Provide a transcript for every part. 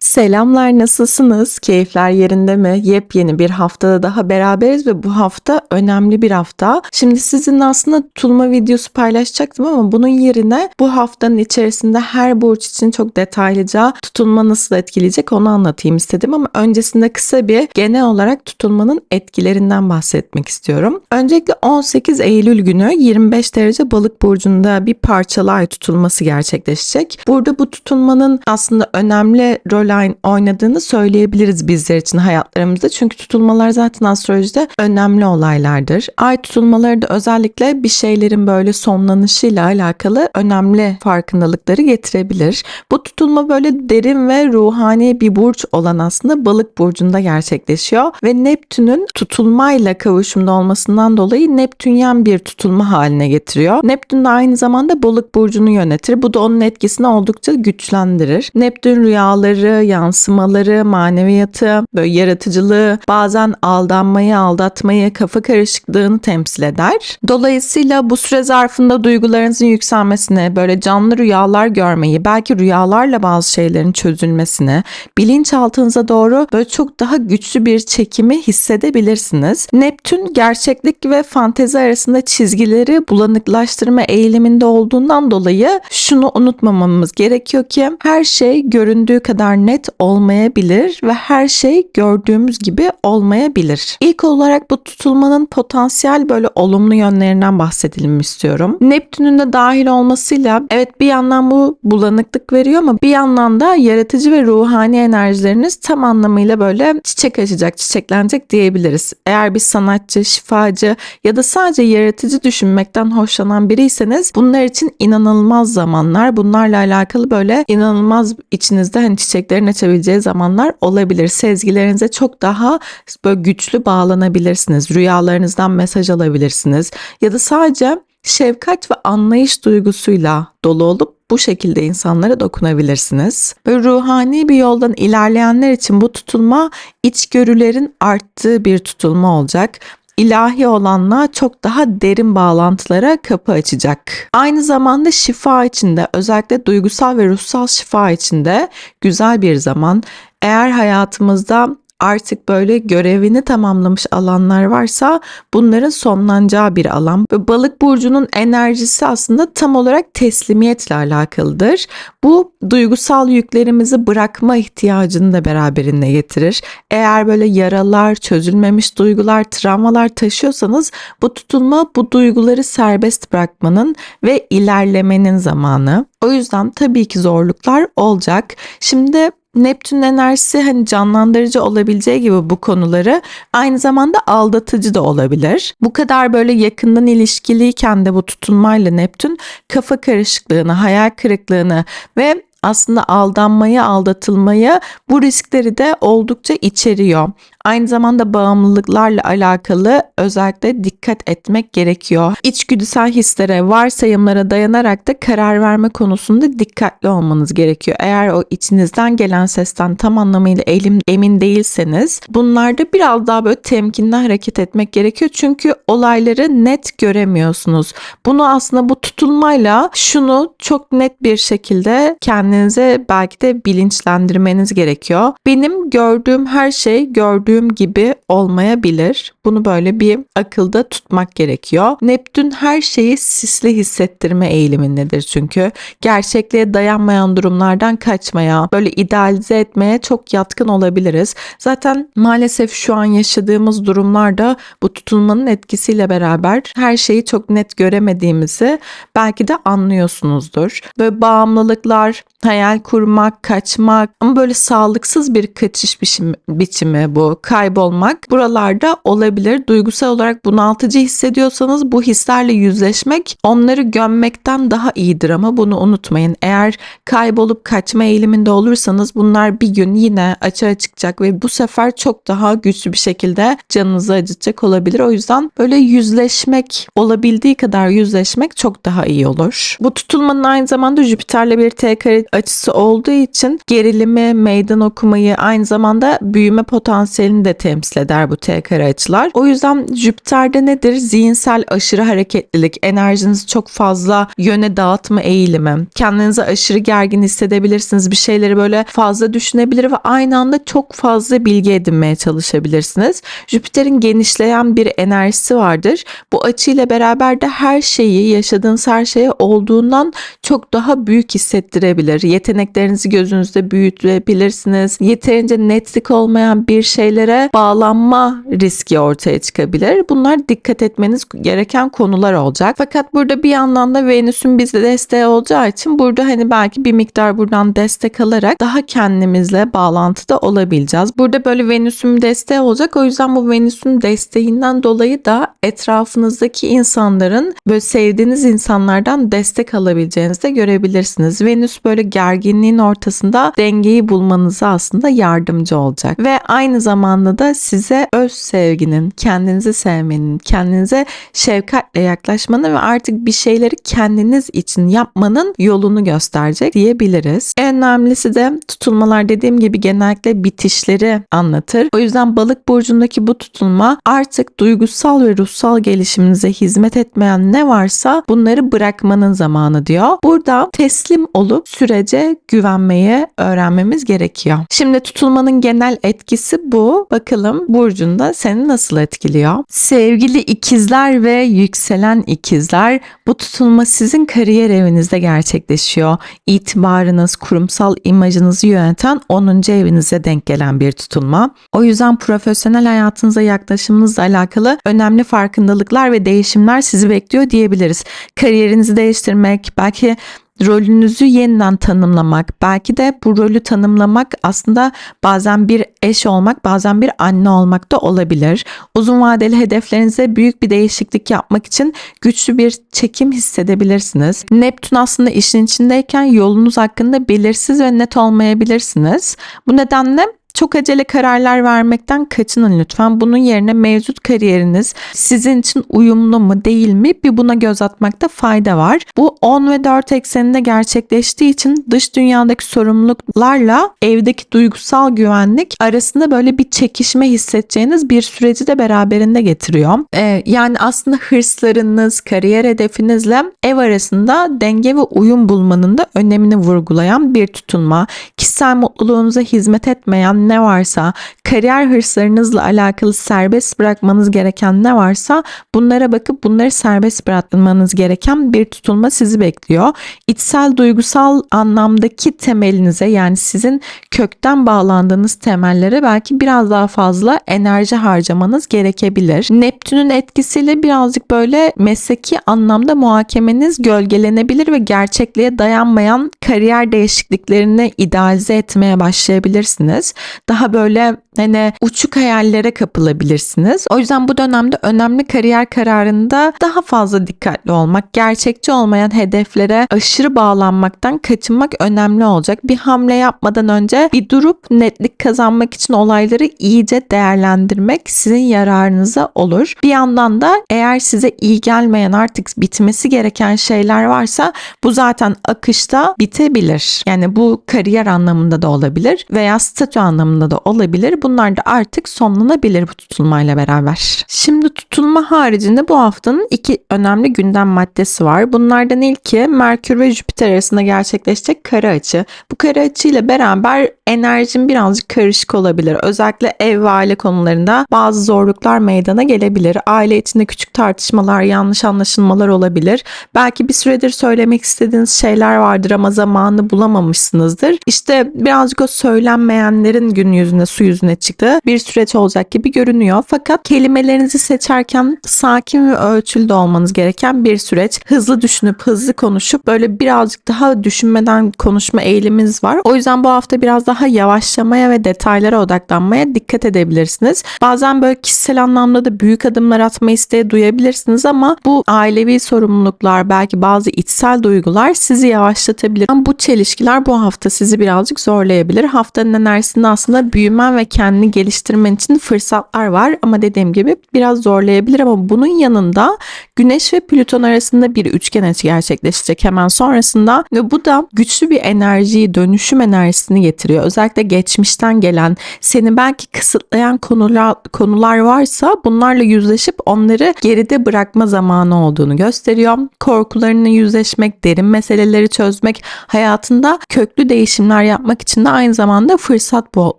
Selamlar, nasılsınız? Keyifler yerinde mi? Yepyeni bir haftada daha beraberiz ve bu hafta önemli bir hafta. Şimdi sizinle aslında tutulma videosu paylaşacaktım ama bunun yerine bu haftanın içerisinde her burç için çok detaylıca tutulma nasıl etkileyecek onu anlatayım istedim ama öncesinde kısa bir genel olarak tutulmanın etkilerinden bahsetmek istiyorum. Öncelikle 18 Eylül günü 25 derece balık burcunda bir parçalı ay tutulması gerçekleşecek. Burada bu tutulmanın aslında önemli rol oynadığını söyleyebiliriz bizler için hayatlarımızda. Çünkü tutulmalar zaten astrolojide önemli olaylardır. Ay tutulmaları da özellikle bir şeylerin böyle sonlanışıyla alakalı önemli farkındalıkları getirebilir. Bu tutulma böyle derin ve ruhani bir burç olan aslında balık burcunda gerçekleşiyor ve Neptün'ün tutulmayla kavuşumda olmasından dolayı Neptünyen bir tutulma haline getiriyor. Neptün de aynı zamanda balık burcunu yönetir. Bu da onun etkisini oldukça güçlendirir. Neptün rüyaları, yansımaları, maneviyatı, böyle yaratıcılığı, bazen aldanmayı, aldatmayı, kafa karışıklığını temsil eder. Dolayısıyla bu süre zarfında duygularınızın yükselmesini, böyle canlı rüyalar görmeyi, belki rüyalarla bazı şeylerin çözülmesini, bilinçaltınıza doğru böyle çok daha güçlü bir çekimi hissedebilirsiniz. Neptün gerçeklik ve fantezi arasında çizgileri bulanıklaştırma eğiliminde olduğundan dolayı şunu unutmamamız gerekiyor ki her şey göründüğü kadar net olmayabilir ve her şey gördüğümüz gibi olmayabilir. İlk olarak bu tutulmanın potansiyel böyle olumlu yönlerinden bahsedelim istiyorum. Neptün'ün de dahil olmasıyla evet bir yandan bu bulanıklık veriyor ama bir yandan da yaratıcı ve ruhani enerjileriniz tam anlamıyla böyle çiçek açacak, çiçeklenecek diyebiliriz. Eğer bir sanatçı, şifacı ya da sadece yaratıcı düşünmekten hoşlanan biriyseniz bunlar için inanılmaz zamanlar. Bunlarla alakalı böyle inanılmaz içinizde hani çiçeklerin açabileceği zamanlar olabilir. Sezgilerinize çok daha böyle güçlü bağlanabilirsiniz. Rüyalarınızdan mesaj alabilirsiniz. Ya da sadece şefkat ve anlayış duygusuyla dolu olup bu şekilde insanlara dokunabilirsiniz. Böyle ruhani bir yoldan ilerleyenler için bu tutulma içgörülerin arttığı bir tutulma olacak ilahi olanla çok daha derin bağlantılara kapı açacak. Aynı zamanda şifa içinde özellikle duygusal ve ruhsal şifa içinde güzel bir zaman. Eğer hayatımızda artık böyle görevini tamamlamış alanlar varsa bunların sonlanacağı bir alan. Balık burcunun enerjisi aslında tam olarak teslimiyetle alakalıdır. Bu duygusal yüklerimizi bırakma ihtiyacını da beraberinde getirir. Eğer böyle yaralar, çözülmemiş duygular, travmalar taşıyorsanız bu tutulma bu duyguları serbest bırakmanın ve ilerlemenin zamanı. O yüzden tabii ki zorluklar olacak. Şimdi Neptün enerjisi hani canlandırıcı olabileceği gibi bu konuları aynı zamanda aldatıcı da olabilir. Bu kadar böyle yakından ilişkiliyken de bu tutunmayla Neptün kafa karışıklığını, hayal kırıklığını ve aslında aldanmayı, aldatılmayı bu riskleri de oldukça içeriyor. Aynı zamanda bağımlılıklarla alakalı özellikle dikkat etmek gerekiyor. İçgüdüsel hislere, varsayımlara dayanarak da karar verme konusunda dikkatli olmanız gerekiyor. Eğer o içinizden gelen sesten tam anlamıyla elim, emin değilseniz bunlarda biraz daha böyle temkinli hareket etmek gerekiyor. Çünkü olayları net göremiyorsunuz. Bunu aslında bu tutulmayla şunu çok net bir şekilde kendinize belki de bilinçlendirmeniz gerekiyor. Benim gördüğüm her şey gördüğüm gibi olmayabilir. Bunu böyle bir akılda tutmak gerekiyor. Neptün her şeyi sisli hissettirme eğilimindedir çünkü. Gerçekliğe dayanmayan durumlardan kaçmaya, böyle idealize etmeye çok yatkın olabiliriz. Zaten maalesef şu an yaşadığımız durumlarda bu tutulmanın etkisiyle beraber her şeyi çok net göremediğimizi belki de anlıyorsunuzdur. Böyle bağımlılıklar, hayal kurmak, kaçmak ama böyle sağlıksız bir kaçış biçimi, biçimi bu. Kaybolmak buralarda olabilir. Duygusal olarak bunaltıcı hissediyorsanız bu hislerle yüzleşmek onları gömmekten daha iyidir ama bunu unutmayın. Eğer kaybolup kaçma eğiliminde olursanız bunlar bir gün yine açığa çıkacak ve bu sefer çok daha güçlü bir şekilde canınızı acıtacak olabilir. O yüzden böyle yüzleşmek olabildiği kadar yüzleşmek çok daha iyi olur. Bu tutulmanın aynı zamanda Jüpiter'le bir T açısı olduğu için gerilimi, meydan okumayı aynı zamanda büyüme potansiyelini de temsil eder bu T kare açılar. O yüzden Jüpiter'de nedir? Zihinsel aşırı hareketlilik, enerjinizi çok fazla yöne dağıtma eğilimi, kendinizi aşırı gergin hissedebilirsiniz. Bir şeyleri böyle fazla düşünebilir ve aynı anda çok fazla bilgi edinmeye çalışabilirsiniz. Jüpiter'in genişleyen bir enerjisi vardır. Bu açıyla beraber de her şeyi, yaşadığınız her şeye olduğundan çok daha büyük hissettirebilir. Yeteneklerinizi gözünüzde büyütebilirsiniz. Yeterince netlik olmayan bir şeylere bağlanma riski ortaya çıkabilir. Bunlar dikkat etmeniz gereken konular olacak. Fakat burada bir yandan da Venüs'ün bize desteği olacağı için burada hani belki bir miktar buradan destek alarak daha kendimizle bağlantıda olabileceğiz. Burada böyle Venüs'ün desteği olacak. O yüzden bu Venüs'ün desteğinden dolayı da etrafınızdaki insanların böyle sevdiğiniz insanlardan destek alabileceğinizi de görebilirsiniz. Venüs böyle gerginliğin ortasında dengeyi bulmanıza aslında yardımcı olacak. Ve aynı zamanda da size öz sevginin, kendinizi sevmenin, kendinize şefkatle yaklaşmanın ve artık bir şeyleri kendiniz için yapmanın yolunu gösterecek diyebiliriz. En önemlisi de tutulmalar dediğim gibi genellikle bitişleri anlatır. O yüzden balık burcundaki bu tutulma artık duygusal ve ruhsal gelişiminize hizmet etmeyen ne varsa bunları bırakmanın zamanı diyor. Burada teslim olup sürece güvenmeyi öğrenmemiz gerekiyor. Şimdi tutulmanın genel etkisi bu. Bakalım burcunda seni nasıl etkiliyor? Sevgili ikizler ve yükselen ikizler bu tutulma sizin kariyer evinizde gerçekleşiyor. İtibarınız, kurumsal imajınızı yöneten 10. evinize denk gelen bir tutulma. O yüzden profesyonel hayatınıza yaklaşımınızla alakalı önemli farkındalıklar ve değişimler sizi bekliyor diyebiliriz. Kariyerinizi değiştirmek, belki rolünüzü yeniden tanımlamak, belki de bu rolü tanımlamak aslında bazen bir eş olmak, bazen bir anne olmak da olabilir. Uzun vadeli hedeflerinize büyük bir değişiklik yapmak için güçlü bir çekim hissedebilirsiniz. Neptün aslında işin içindeyken yolunuz hakkında belirsiz ve net olmayabilirsiniz. Bu nedenle çok acele kararlar vermekten kaçının lütfen. Bunun yerine mevcut kariyeriniz sizin için uyumlu mu değil mi bir buna göz atmakta fayda var. Bu 10 ve 4 ekseninde gerçekleştiği için dış dünyadaki sorumluluklarla evdeki duygusal güvenlik arasında böyle bir çekişme hissedeceğiniz bir süreci de beraberinde getiriyor. Ee, yani aslında hırslarınız, kariyer hedefinizle ev arasında denge ve uyum bulmanın da önemini vurgulayan bir tutunma. Kişisel mutluluğunuza hizmet etmeyen ne varsa, kariyer hırslarınızla alakalı serbest bırakmanız gereken ne varsa bunlara bakıp bunları serbest bırakmanız gereken bir tutulma sizi bekliyor. İçsel duygusal anlamdaki temelinize yani sizin kökten bağlandığınız temellere belki biraz daha fazla enerji harcamanız gerekebilir. Neptün'ün etkisiyle birazcık böyle mesleki anlamda muhakemeniz gölgelenebilir ve gerçekliğe dayanmayan kariyer değişikliklerini idealize etmeye başlayabilirsiniz daha böyle hani uçuk hayallere kapılabilirsiniz. O yüzden bu dönemde önemli kariyer kararında daha fazla dikkatli olmak, gerçekçi olmayan hedeflere aşırı bağlanmaktan kaçınmak önemli olacak. Bir hamle yapmadan önce bir durup netlik kazanmak için olayları iyice değerlendirmek sizin yararınıza olur. Bir yandan da eğer size iyi gelmeyen artık bitmesi gereken şeyler varsa bu zaten akışta bitebilir. Yani bu kariyer anlamında da olabilir veya statü anlamında da olabilir. Bunlar da artık sonlanabilir bu tutulmayla beraber. Şimdi tutulma haricinde bu haftanın iki önemli gündem maddesi var. Bunlardan ilki Merkür ve Jüpiter arasında gerçekleşecek kare açı. Bu kare açı ile beraber enerjin birazcık karışık olabilir. Özellikle ev ve aile konularında bazı zorluklar meydana gelebilir. Aile içinde küçük tartışmalar, yanlış anlaşılmalar olabilir. Belki bir süredir söylemek istediğiniz şeyler vardır ama zamanı bulamamışsınızdır. İşte birazcık o söylenmeyenlerin gün yüzüne, su yüzüne çıktığı bir süreç olacak gibi görünüyor. Fakat kelimelerinizi seçerken sakin ve ölçülü olmanız gereken bir süreç. Hızlı düşünüp hızlı konuşup böyle birazcık daha düşünmeden konuşma eğiliminiz var. O yüzden bu hafta biraz daha yavaşlamaya ve detaylara odaklanmaya dikkat edebilirsiniz. Bazen böyle kişisel anlamda da büyük adımlar atma isteği duyabilirsiniz ama bu ailevi sorumluluklar belki bazı içsel duygular sizi yavaşlatabilir. Ama bu çelişkiler bu hafta sizi birazcık zorlayabilir. Haftanın enerjisinde aslında aslında büyümen ve kendini geliştirmen için fırsatlar var ama dediğim gibi biraz zorlayabilir ama bunun yanında Güneş ve Plüton arasında bir üçgen açı gerçekleşecek hemen sonrasında ve bu da güçlü bir enerjiyi, dönüşüm enerjisini getiriyor. Özellikle geçmişten gelen, seni belki kısıtlayan konular konular varsa bunlarla yüzleşip onları geride bırakma zamanı olduğunu gösteriyor. Korkularını yüzleşmek, derin meseleleri çözmek, hayatında köklü değişimler yapmak için de aynı zamanda fırsat bul-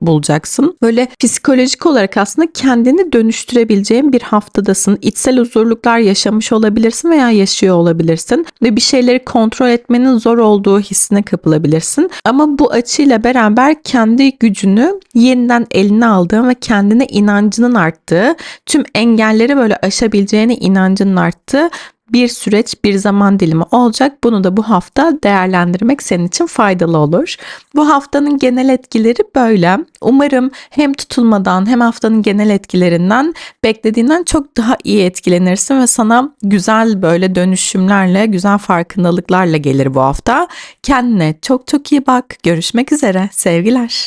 bulacaksın. Böyle psikolojik olarak aslında kendini dönüştürebileceğin bir haftadasın. İçsel huzurluklar yaşamış olabilirsin veya yaşıyor olabilirsin ve bir şeyleri kontrol etmenin zor olduğu hissine kapılabilirsin. Ama bu açıyla beraber kendi gücünü yeniden eline aldığın ve kendine inancının arttığı, tüm engelleri böyle aşabileceğine inancının arttığı bir süreç, bir zaman dilimi olacak. Bunu da bu hafta değerlendirmek senin için faydalı olur. Bu haftanın genel etkileri böyle. Umarım hem tutulmadan hem haftanın genel etkilerinden beklediğinden çok daha iyi etkilenirsin ve sana güzel böyle dönüşümlerle, güzel farkındalıklarla gelir bu hafta. Kendine çok çok iyi bak. Görüşmek üzere. Sevgiler.